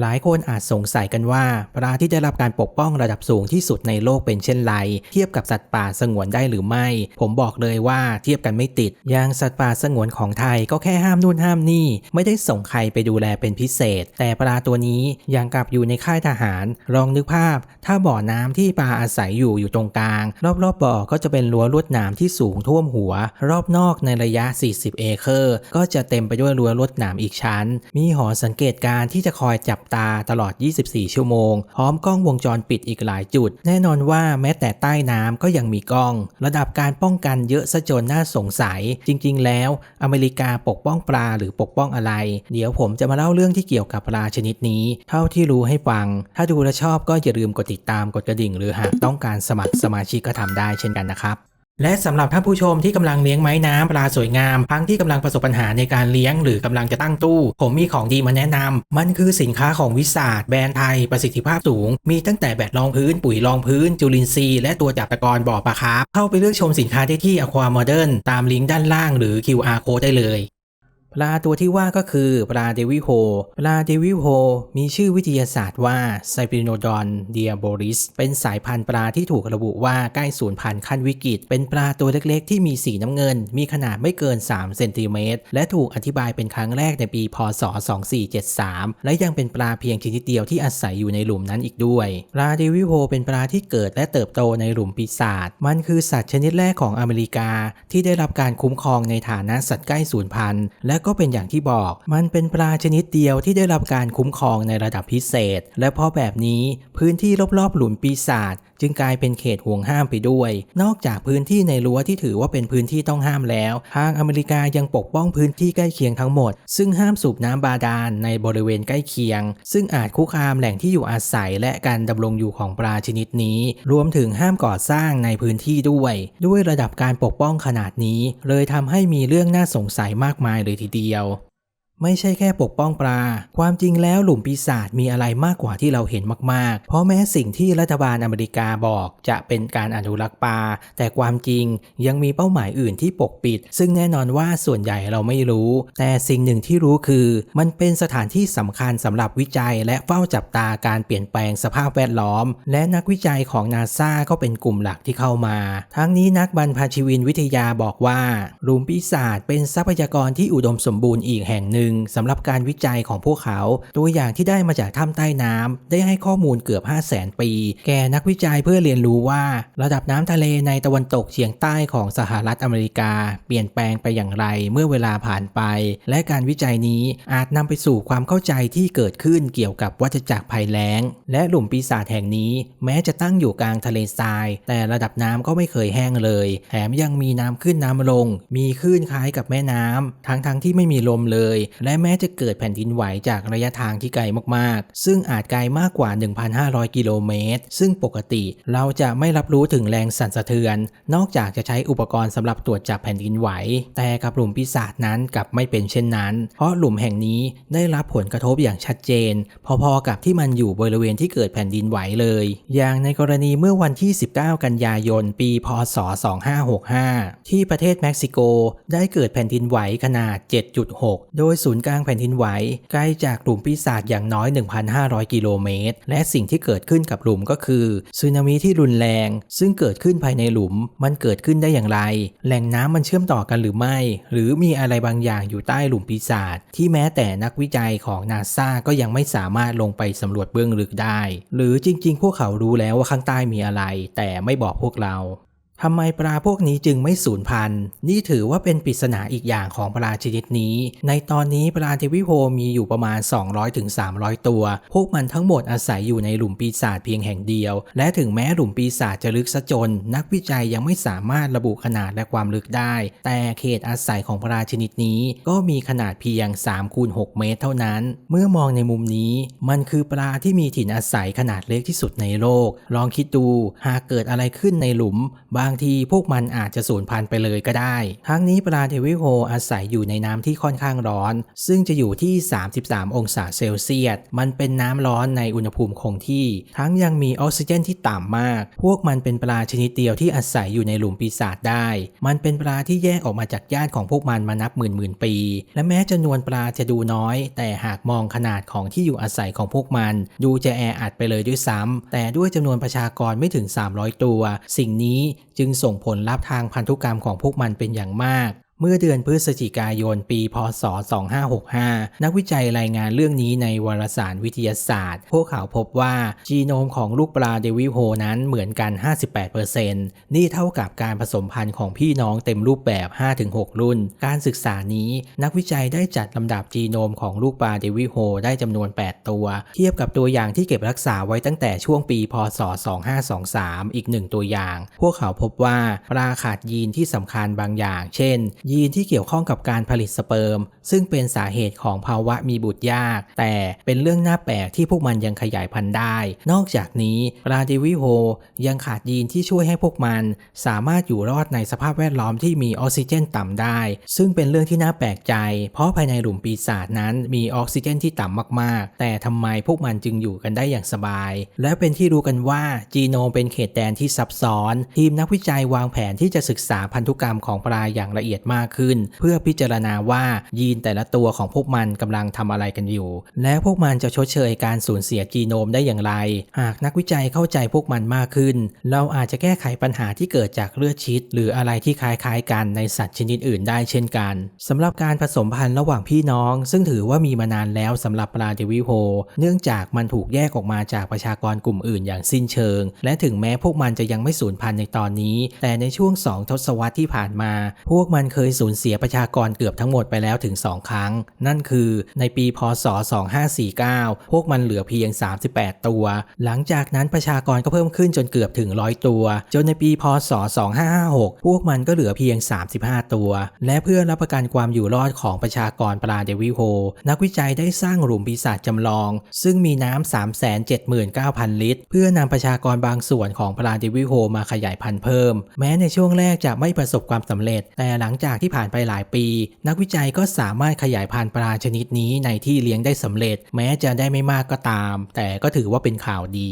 หลายคนอาจสงสัยกันว่า ปลาที่ได้รับการปกป้องระดับสูงที่สุดในโลกเป็นเช่นไร เทียบกับสัตว์ป่าสงวนได้หรือไม่ ผมบอกเลยว่าเทียบกันไม่ติด อย่างสัตว์ป่าสงวนของไทยก็แค่ห้ามนู่นห้ามนี่ ไม่ได้ส่งใครไปดูแลเป็นพิเศษ แต่ปลาตัวนี้ยังกับอยู่ในค่ายทหาร ลองนึกภาพ ถ้าบ่อน้ำที่ปลาอาศัยอยู่อยู่ตรงกลาง รอบๆบบ่อก็จะเป็นรั้วลวดหนามที่สูงท่วมหัว รอบนอกในระยะ 40 เอเคอร์ ก็จะเต็มไปด้วยรั้วลวดหนามอีกชั้น มีหอสังเกตการณ์ที่จะคอยจับตาตลอด 24 ชั่วโมง พร้อมกล้องวงจรปิดอีกหลายจุด แน่นอนว่าแม้แต่ใต้น้ำก็ยังมีกล้อง ระดับการป้องกันเยอะซะจนน่าสงสัย จริง ๆ แล้ว อเมริกาปกป้องปลาหรือปกป้องอะไร เดี๋ยวผมจะมาเล่าเรื่องที่เกี่ยวกับปลาชนิดนี้ เท่าที่รู้ให้ฟัง ถ้าดูและชอบก็อย่าลืมกดติดตามกดกระดิ่ง หรือหากต้องการสมัครสมาชิกก็ทำได้เช่นกันนะครับ และสำหรับท่านผู้ชมที่กำลังเลี้ยงไม้น้ำปลาสวยงามทั้งที่กำลังประสบปัญหาในการเลี้ยงหรือกำลังจะตั้งตู้ ผมมีของดีมาแนะนำ มันคือสินค้าของวิสาดแบรนด์ไทยประสิทธิภาพสูง มีตั้งแต่แบตรองพื้น ปุ๋ยรองพื้น จุลินทรีย์และตัวจับตะกอนบ่อปลาคาร์ฟเข้าไปเลือกชมสินค้าได้ที่อควาโมเดิร์นตามลิงก์ด้านล่างหรือ QR code ได้เลย ปลาตัวที่ว่าก็คือปลาเดวิโฮปลาเดวิโฮมีชื่อวิทยาศาสตร์ว่าไซปิโนดอนเดียโบริสเป็นสายพันธุ์ปลาที่ถูกระบุว่าใกล้สูญพันธุ์ขั้นวิกฤต เป็นปลาตัวเล็กๆ ที่มีสีน้ำเงิน มีขนาดไม่เกิน 3 เซนติเมตร และถูกอธิบายเป็นครั้งแรกในปี พศ 2473 และยังเป็นปลาเพียงชนิดเดียวที่อาศัยอยู่ในหลุมนั้นอีกด้วย ปลาเดวิโฮเป็นปลาที่เกิดและเติบโตในหลุมปีศาจ มันคือสัตว์ชนิดแรกของอเมริกาที่ได้รับการคุ้มครองในฐานะสัตว์ใกล้สูญพันธุ์และก็เป็นอย่างที่บอก มันเป็นปลาชนิดเดียวที่ได้รับการคุ้มครองในระดับพิเศษ และเพราะแบบนี้พื้นที่รอบๆหลุมปีศาจจึงกลายเป็นเขตห่วงห้ามไปด้วย นอกจากพื้นที่ในรั้วที่ถือว่าเป็นพื้นที่ต้องห้ามแล้ว ทางอเมริกายังปกป้องพื้นที่ใกล้เคียงทั้งหมด ซึ่งห้ามสูบน้ำบาดาลในบริเวณใกล้เคียง ซึ่งอาจคุกคามแหล่งที่อยู่อาศัยและการดำรงอยู่ของปลาชนิดนี้ รวมถึงห้ามก่อสร้างในพื้นที่ด้วย ด้วยระดับการปกป้องขนาดนี้ เลยทำให้มีเรื่องน่าสงสัยมากมายเลยทีเดียว ไม่ใช่แค่ปกป้องปลา ความจริงแล้วหลุมปีศาจมีอะไรมากกว่าที่เราเห็นมากๆ เพราะแม้สิ่งที่รัฐบาลอเมริกาบอกจะเป็นการอนุรักษ์ปลา แต่ความจริงยังมีเป้าหมายอื่นที่ปกปิด ซึ่งแน่นอนว่าส่วนใหญ่เราไม่รู้ แต่สิ่งหนึ่งที่รู้คือ มันเป็นสถานที่สำคัญสำหรับวิจัย และเฝ้าจับตาการเปลี่ยนแปลงสภาพแวดล้อม และนักวิจัยของนาซาก็เป็นกลุ่มหลักที่เข้ามา ทั้งนี้นักบรรพชีวินวิทยาบอกว่าหลุมปีศาจเป็นทรัพยากรที่อุดมสมบูรณ์อีกแห่งหนึ่งสำหรับการวิจัยของพวกเขา ตัวอย่างที่ได้มาจากถ้ำใต้น้ำได้ให้ข้อมูลเกือบ 5 0 0แสนปี แก่นักวิจัยเพื่อเรียนรู้ว่า ระดับน้ำทะเลในตะวันตกเฉียงใต้ของสหรัฐอเมริกา เปลี่ยนแปลงไปอย่างไรเมื่อเวลาผ่านไป และการวิจัยนี้อาจนำไปสู่ความเข้าใจที่เกิดขึ้นเกี่ยวกับวัฏจักรภัยแล้ง และหลุมปีศาจแห่งนี้ แม้จะตั้งอยู่กลางทะเลทราย แต่ระดับน้ำก็ไม่เคยแห้งเลยแถมยังมีน้ำขึ้นน้ำลง มีคลื่นคล้ายกับแม่น้ำทั้งทั้งๆที่ไม่มีลมเลยและแม้จะเกิดแผ่นดินไหวจากระยะทางที่ไกลมากๆ ซึ่งอาจไกลมากกว่า 1,500 กิโลเมตร ซึ่งปกติเราจะไม่รับรู้ถึงแรงสั่นสะเทือน นอกจากจะใช้อุปกรณ์สำหรับตรวจจับแผ่นดินไหว แต่กับหลุมปีศาจนั้นกลับไม่เป็นเช่นนั้น เพราะหลุมแห่งนี้ได้รับผลกระทบอย่างชัดเจน พอๆกับที่มันอยู่บริเวณที่เกิดแผ่นดินไหวเลย อย่างในกรณีเมื่อวันที่ 19 กันยายน ปี พศ 2565 ที่ประเทศเม็กซิโก ได้เกิดแผ่นดินไหวขนาด 7.6 โดยศูนย์กลางแผ่นดินไหวใกล้จากหลุมปีศาจอย่างน้อย 1,500 กิโลเมตร และสิ่งที่เกิดขึ้นกับหลุมก็คือสึนามิที่รุนแรง ซึ่งเกิดขึ้นภายในหลุม มันเกิดขึ้นได้อย่างไร แหล่งน้ำมันเชื่อมต่อกันหรือไม่ หรือมีอะไรบางอย่างอยู่ใต้หลุมปีศาจที่แม้แต่นักวิจัยของนาซาก็ยังไม่สามารถลงไปสำรวจเบื้องลึกได้ หรือจริง ๆ พวกเขารู้แล้วว่าข้างใต้มีอะไร แต่ไม่บอกพวกเรา ทำไมปลาพวกนี้จึงไม่สูญพันธุ์ นี่ถือว่าเป็นปริศนาอีกอย่างของปลาชนิดนี้ ในตอนนี้ปลาเทวิโพมีอยู่ประมาณ 200-300 ตัว พวกมันทั้งหมดอาศัยอยู่ในหลุมปีศาจเพียงแห่งเดียว และถึงแม้หลุมปีศาจจะลึกซะจน นักวิจัยยังไม่สามารถระบุขนาดและความลึกได้ แต่เขตอาศัยของปลาชนิดนี้ ก็มีขนาดเพียง3คูณ6เมตรเท่านั้น เมื่อมองในมุมนี้ มันคือปลาที่มีถิ่นอาศัยขนาดเล็กที่สุดในโลก ลองคิดดู หากเกิดอะไรขึ้นในหลุม บางางทีพวกมันอาจจะสูญพันธุ์ไปเลยก็ได้ ทั้งนี้ปลาเดวิโฮอาศัยอยู่ในน้ำที่ค่อนข้างร้อน ซึ่งจะอยู่ที่ 33 องศาเซลเซียส มันเป็นน้ำร้อนในอุณหภูมิคงที่ ทั้งยังมีออกซิเจนที่ต่ำมาก พวกมันเป็นปลาชนิดเดียวที่อาศัยอยู่ในหลุมปีศาจได้ มันเป็นปลาที่แยกออกมาจากญาติของพวกมันมานับหมื่นหมื่นปี และแม้จำนวนปลาจะดูน้อย แต่หากมองขนาดของที่อยู่อาศัยของพวกมัน ดูจะแออัดไปเลยด้วยซ้ำแต่ด้วยจำนวนประชากรไม่ถึง 300 ตัว สิ่งนี้จึงส่งผลลัพธ์ทางพันธุกรรมของพวกมันเป็นอย่างมาก เมื่อเดือนพฤศจิกายนปี พศ 2565 นักวิจัยรายงานเรื่องนี้ในวารสารวิทยาศาสตร์ พวกเขาพบว่าจีโนมของลูกปลาเดวิโฮนั้นเหมือนกัน 58%นี่เท่ากับการผสมพันธุ์ของพี่น้องเต็มรูปแบบ 5-6 รุ่น การศึกษานี้ นักวิจัยได้จัดลำดับจีโนมของลูกปลาเดวิโฮได้จำนวน 8 ตัว เทียบกับตัวอย่างที่เก็บรักษาไว้ตั้งแต่ช่วงปี พศ 2523 อีกหนึ่งตัวอย่าง พวกเขาพบว่าปลาขาดยีนที่สำคัญบางอย่าง เช่นยีนที่เกี่ยวข้องกับการผลิตสเปิร์ม ซึ่งเป็นสาเหตุของภาวะมีบุตรยาก แต่เป็นเรื่องน่าแปลกที่พวกมันยังขยายพันธุ์ได้ นอกจากนี้ปลาเดวิโฮยังขาดยีนที่ช่วยให้พวกมัน สามารถอยู่รอดในสภาพแวดล้อมที่มีออกซิเจนต่ำได้ ซึ่งเป็นเรื่องที่น่าแปลกใจ เพราะภายในหลุมปีศาจนั้นมีออกซิเจนที่ต่ำมาก ๆ แต่ทำไมพวกมันจึงอยู่กันได้อย่างสบาย และเป็นที่รู้กันว่าจีโนมเป็นเขตแดนที่ซับซ้อน ทีมนักวิจัยวางแผนที่จะศึกษาพันธุกรรมของปลาอย่างละเอียดมากขึ้น เพื่อพิจารณาว่ายีนแต่ละตัวของพวกมันกำลังทำอะไรกันอยู่ และพวกมันจะชดเชยการสูญเสียจีโนมได้อย่างไร หากนักวิจัยเข้าใจพวกมันมากขึ้น เราอาจจะแก้ไขปัญหาที่เกิดจากเลือดชิด หรืออะไรที่คล้ายๆกันในสัตว์ชนิดอื่นได้เช่นกันสำหรับการผสมพันธุ์ระหว่างพี่น้อง ซึ่งถือว่ามีมานานแล้วสำหรับปลาเดวิโฮเนื่องจากมันถูกแยกออกมาจากประชากรกลุ่มอื่นอย่างสิ้นเชิง และถึงแม้พวกมันจะยังไม่สูญพันธุ์ในตอนนี้ แต่ในช่วง2ทศวรรษที่ผ่านมา พวกมันเคยสูญเสียประชากรเกือบทั้งหมดไปแล้วถึง 2 ครั้ง นั่นคือในปีพศ 2549 พวกมันเหลือเพียง 38 ตัว หลังจากนั้นประชากรก็เพิ่มขึ้นจนเกือบถึง 100 ตัว จนในปีพศ 2556 พวกมันก็เหลือเพียง 35 ตัว และเพื่อรับประกันความอยู่รอดของประชากรปลาเดวิโฮ นักวิจัยได้สร้างหลุมปีศาจจำลอง ซึ่งมีน้ำ 379,000 ลิตร เพื่อนำประชากรบางส่วนของปลาเดวิโฮมาขยายพันธุ์เพิ่ม แม้ในช่วงแรกจะไม่ประสบความสำเร็จ แต่หลังจากที่ผ่านไปหลายปี นักวิจัยก็สามารถขยายพันธุ์ปลาชนิดนี้ในที่เลี้ยงได้สำเร็จ แม้จะได้ไม่มากก็ตาม แต่ก็ถือว่าเป็นข่าวดี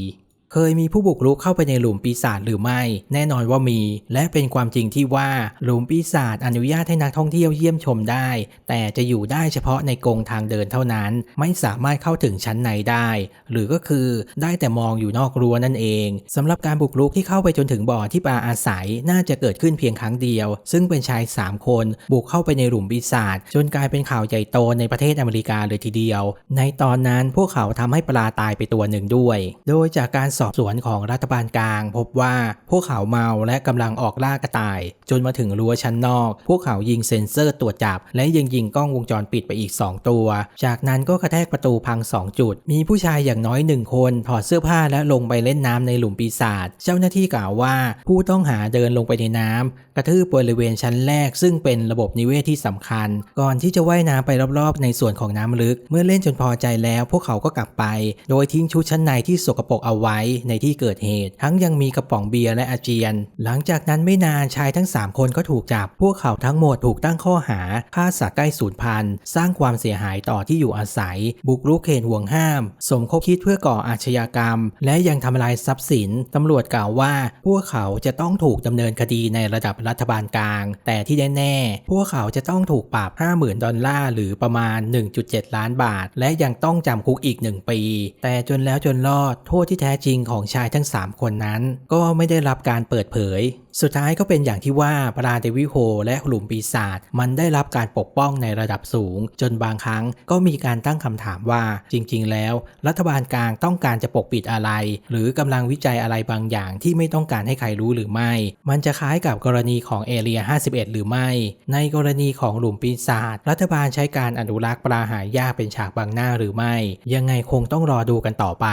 เคยมีผู้บุกรุกเข้าไปในหลุมปีศาจหรือไม่ แน่นอนว่ามี และเป็นความจริงที่ว่าหลุมปีศาจอนุญาตให้นักท่องเที่ยวเยี่ยมชมได้ แต่จะอยู่ได้เฉพาะในกรงทางเดินเท่านั้น ไม่สามารถเข้าถึงชั้นในได้ หรือก็คือได้แต่มองอยู่นอกรั้วนั่นเองสำหรับการบุกรุกที่เข้าไปจนถึงบ่อที่ปลาอาศัยน่าจะเกิดขึ้นเพียงครั้งเดียว ซึ่งเป็นชาย 3 คนบุกเข้าไปในหลุมปีศาจจนกลายเป็นข่าวใหญ่โตในประเทศอเมริกาเลยทีเดียว ในตอนนั้นพวกเขาทำให้ปลาตายไปตัวหนึ่งด้วย โดยจากการสอบสวนของรัฐบาลกลาง พบว่าพวกเขาเมาและกำลังออกล่ากระต่าย จนมาถึงรั้วชั้นนอก พวกเขายิงเซ็นเซอร์ตรวจจับ และยังยิงกล้องวงจรปิดไปอีก 2 ตัว จากนั้นก็กระแทกประตูพัง 2 จุด มีผู้ชายอย่างน้อยหนึ่งคนถอดเสื้อผ้าและลงไปเล่นน้ำในหลุมปีศาจเจ้าหน้าที่กล่าวว่า ผู้ต้องหาเดินลงไปในน้ำกระทืบบริเวณชั้นแรก ซึ่งเป็นระบบนิเวศที่สำคัญ ก่อนที่จะว่ายน้ำไปรอบๆ ในส่วนของน้ำลึก เมื่อเล่นจนพอใจแล้ว พวกเขาก็กลับไป โดยทิ้งชุดชั้นในที่สกปรกเอาไว้ในที่เกิดเหตุ ทั้งยังมีกระป๋องเบียร์และอาเจียน หลังจากนั้นไม่นานชายทั้ง 3 คนก็ถูกจับ พวกเขาทั้งหมดถูกตั้งข้อหาฆ่าสัตว์ใกล้สูญพันธุ์สร้างความเสียหายต่อที่อยู่อาศัย บุกรุกเขตห่วงห้าม สมคบคิดเพื่อก่ออาชญากรรม และยังทำลายทรัพย์สินตำรวจกล่าวว่า พวกเขาจะต้องถูกดำเนินคดีในระดับรัฐบาลกลาง แต่ที่แน่ๆพวกเขาจะต้องถูกปรับ 50,000 ดอลลาร์หรือประมาณ 1.7 ล้านบาท และยังต้องจำคุกอีก 1 ปี แต่จนแล้วจนรอดโทษที่แท้จริงของชายทั้ง 3 คนนั้น ก็ไม่ได้รับการเปิดเผย สุดท้ายก็เป็นอย่างที่ว่าปราเดวิโฮและหลุมปีศาจมันได้รับการปกป้องในระดับสูง จนบางครั้งก็มีการตั้งคำถามว่าจริง ๆ แล้ว รัฐบาลกลางต้องการจะปกปิดอะไร หรือกำลังวิจัยอะไรบางอย่างที่ไม่ต้องการให้ใครรู้หรือไม่ มันจะคล้ายกับกรณีของเอเรีย 51 หรือไม่ ในกรณีของหลุมปีศาจรัฐบาลใช้การอนุรักษ์ปลาหายากเป็นฉากบังหน้าหรือไม่ ยังไงคงต้องรอดูกันต่อไป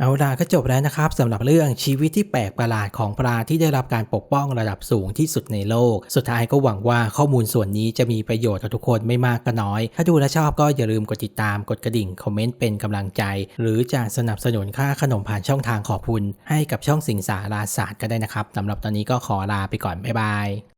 เอาล่ะก็จบแล้วนะครับสำหรับเรื่องชีวิตที่แปลกประหลาดของปลาที่ได้รับการปกป้องระดับสูงที่สุดในโลก สุดท้ายก็หวังว่าข้อมูลส่วนนี้จะมีประโยชน์กับทุกคนไม่มากก็น้อย ถ้าดูและชอบก็อย่าลืมกดติดตามกดกระดิ่ง คอมเมนต์เป็นกำลังใจ หรือจะสนับสนุนค่าขนมผ่านช่องทางขอบคุณ ให้กับช่องสิงสาราศาสตร์ก็ได้นะครับสำหรับตอนนี้ก็ขอลาไปก่อนบ๊ายบาย